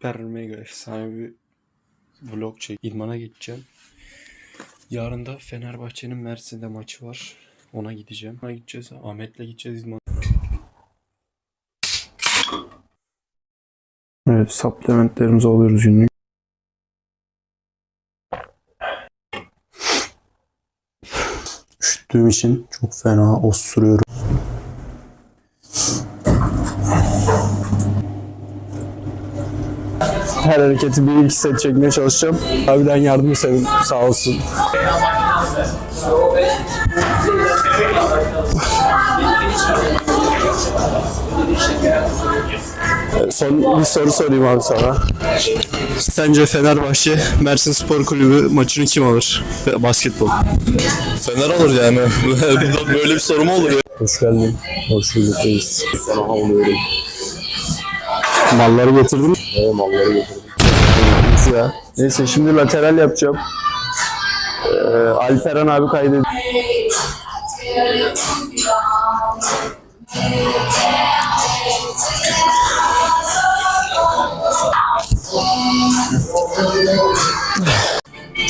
süper mega efsane bir vlog çek. İdmana gideceğim. Yarın da Fenerbahçe'nin Mersin'de maçı var. Ona gideceğim. Ona gideceğiz. Ahmet'le gideceğiz İdman. Evet, supplementlerimizi alıyoruz günlük. Üşüttüğüm için çok fena osuruyorum. Her hareketi bir iki set çekmeye çalışacağım. Abiden yardım istedim sağ olsun. Son bir soru sorayım abi sana. Sence Fenerbahçe Mersin Spor Kulübü maçını kim alır? Basketbol. Fener alır yani. Böyle bir soru mu olur ya? Hoş geldin. Hoş bulduk. Sana havlıyorum. Malları getirdin. Evet malları getirdim. Nasıl ya? Neyse şimdi lateral yapacağım. Ee, Alperen abi kaydediyor.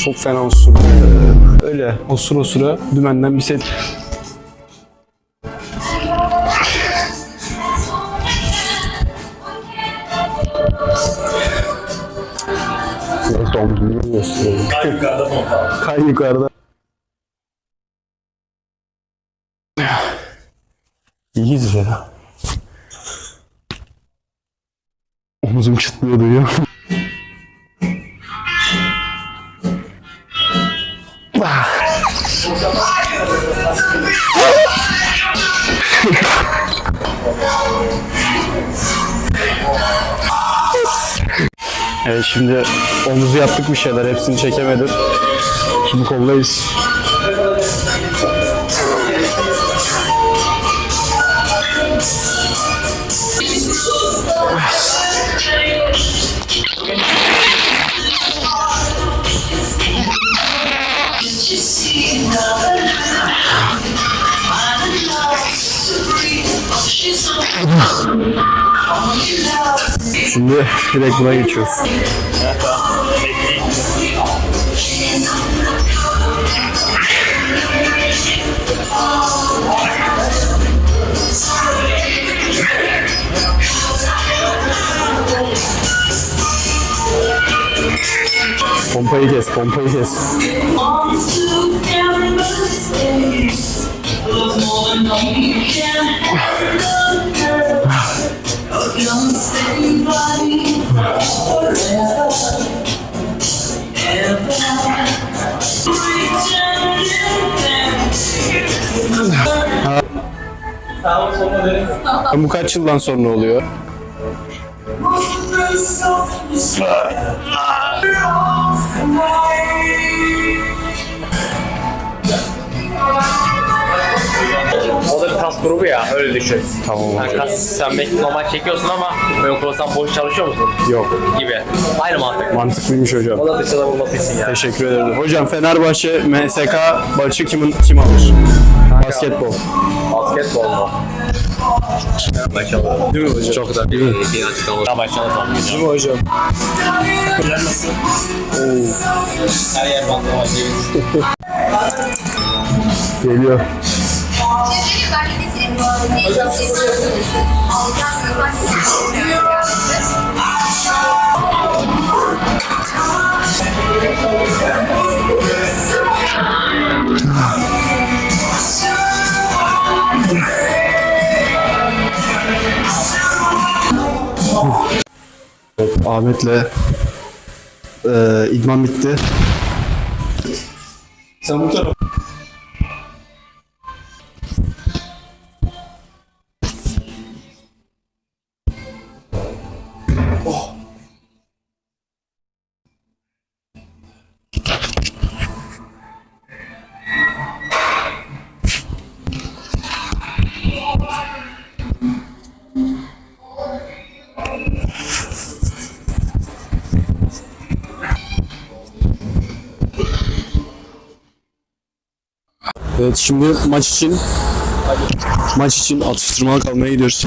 Çok fena osur. Ee, öyle osur osura dümenden bir set Omzunu gösteriyorum. Kay yukarıda Kay yukarıda. İyiyiz ya. Omuzum çıtlıyor duyuyor. Evet şimdi omuzu yaptık bir şeyler. Hepsini çekemedim. Şimdi kollayız. Şimdi direkt buna geçiyoruz. Pompayı kes, pompayı kes. Bu kaç yıldan sonra oluyor? O da bir kas grubu ya öyle düşün. Tamam. Yani kas, sen belki normal çekiyorsun ama ön kolosan boş çalışıyor musun? Yok. Gibi. Aynı mantık. Mantıklıymış hocam. O da dışarıda bulması için yani. Teşekkür ederim. Hocam Fenerbahçe MSK maçı kimin kim alır? Basketbol. Basketbol mu? Başlayalım. Değil mi hocam? Çok da bir şey açıklamalı. Daha başlayalım tamam. Değil mi hocam? Her yer bandı var. Geliyor. Evet, Ahmet'le e, idman bitti. Sen bu tarafa. Evet şimdi maç için maç için atıştırmalık almaya gidiyoruz.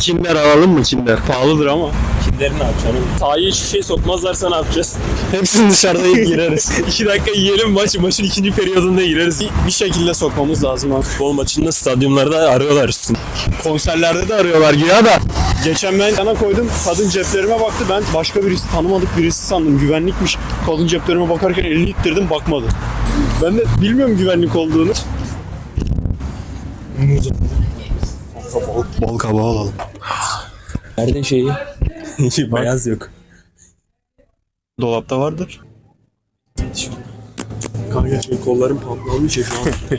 Kinder alalım mı Kinder? Pahalıdır ama. Kimlerin ne yapacaksın? Sahaya hiçbir şey sokmazlarsa ne yapacağız? Hepsini dışarıda yiyip gireriz. İki dakika yiyelim maçı. Maçın ikinci periyodunda gireriz. bir şekilde sokmamız lazım abi. Futbol maçında stadyumlarda arıyorlar üstüne. Konserlerde de arıyorlar güya da. Geçen ben yana koydum. Kadın ceplerime baktı. Ben başka birisi tanımadık birisi sandım. Güvenlikmiş. Kadın ceplerime bakarken elini ittirdim bakmadı. Ben de bilmiyorum güvenlik olduğunu. Bal, bal kabağı alalım. Nerede şeyi? Beyaz yok. Dolapta vardır. Kanka şey kollarım patlamış ya şu an.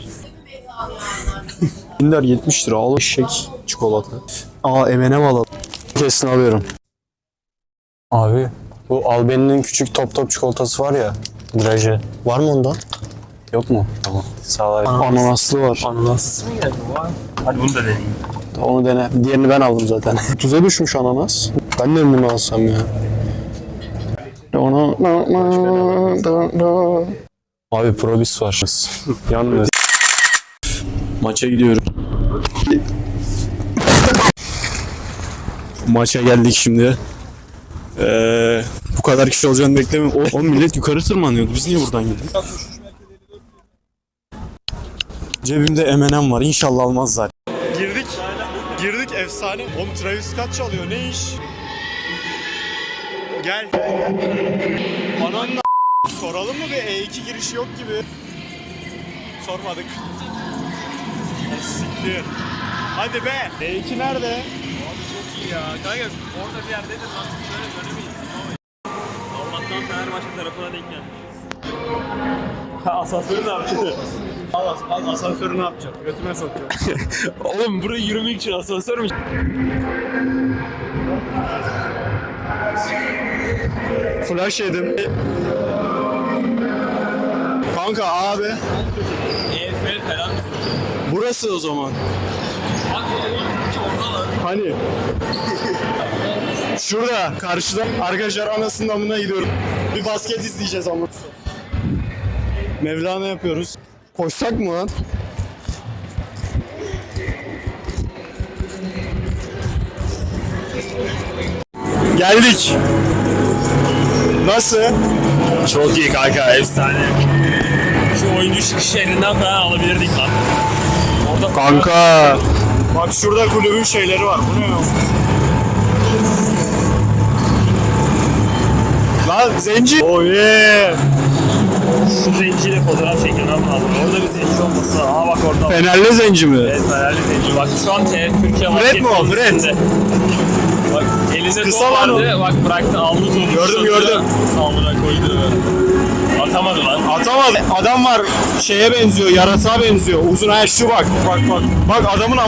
Kinder 70 lira. Al eşek çikolata. Aa M&M alalım. Kesin alıyorum. Abi bu Albeni'nin küçük top top çikolatası var ya. Draje. Var mı ondan? Yok mu? Tamam. Sağ ol. Ananaslı var. Ananasız mı geldi? Vay. Hadi bunu da deneyeyim. Onu dene. Diğerini ben aldım zaten. Tuza düşmüş ananas. Ben de bunu alsam ya? Abi probis var. Yalnız. Maça gidiyorum. Maça geldik şimdi. Ee, bu kadar kişi olacağını beklemiyorum. O, o millet yukarı tırmanıyordu. Biz niye buradan geldik? Cebimde M&M var. İnşallah almazlar. Efsane. Oğlum Travis Scott çalıyor. Ne iş? Gel. Ananla soralım mı bir E2 giriş yok gibi. Sormadık. Ya Siktir. Hadi be. E2 nerede? Ya kanka orada bir yerdedir lan. Böyle dönemeyiz. Allah'tan Fenerbahçe tarafına denk gelmişiz. Asansörü ne yapacağız? Al, al asansörü ne yapacağım? Götüme sokacağım. Oğlum buraya yürümek için asansör mü? Flash yedim. Kanka abi. EFL falan? Burası o zaman. Hani? Şurada, karşıda. Arkadaşlar anasının amına gidiyorum. Bir basket izleyeceğiz ama. Mevlana yapıyoruz. Koşsak mı lan? Geldik. Nasıl? Çok iyi kanka efsane. Şu oyuncu çıkışı elinden falan alabilirdik lan. Orada Kanka. Bak şurada kulübün şeyleri var. Bu ne ya? Lan zenci. Oh yeah. Şu zenciyle fotoğraf ama abi. Orada bir zenci olması. Aa bak orada. Fenerli zenci mi? Evet Fenerli zenci. Bak şu an te, Türkiye Fred mi o? Fred. üstünde. Bak elinde Kısa top lan vardı. Bak bıraktı aldı topu. Gördüm, gördüm. Alnına koydu. Atamadı lan. Atamadı. Adam var şeye benziyor, yarasağa benziyor. Uzun ayak şu bak. Bak bak. Bak adamın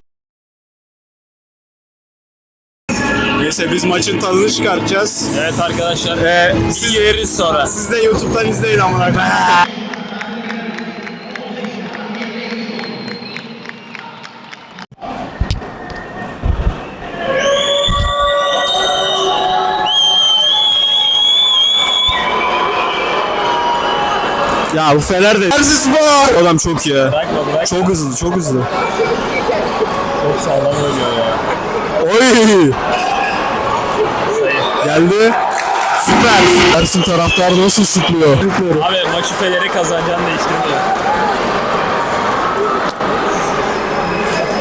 Neyse biz maçın tadını çıkartacağız. Evet arkadaşlar. Ee, Siz veririz sonra. siz de YouTube'dan izleyin amına koyayım. Ya bu Fener de Spor. Adam çok iyi. bırakma. Çok hızlı, çok hızlı. Çok sağlam oynuyor ya. Oy! Geldi. Süper. Ersin taraftarı nasıl sıklıyor? Abi maçı Fener'e kazanacağını değiştirmiyor.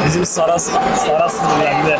Bizim Saras, Saras yendi.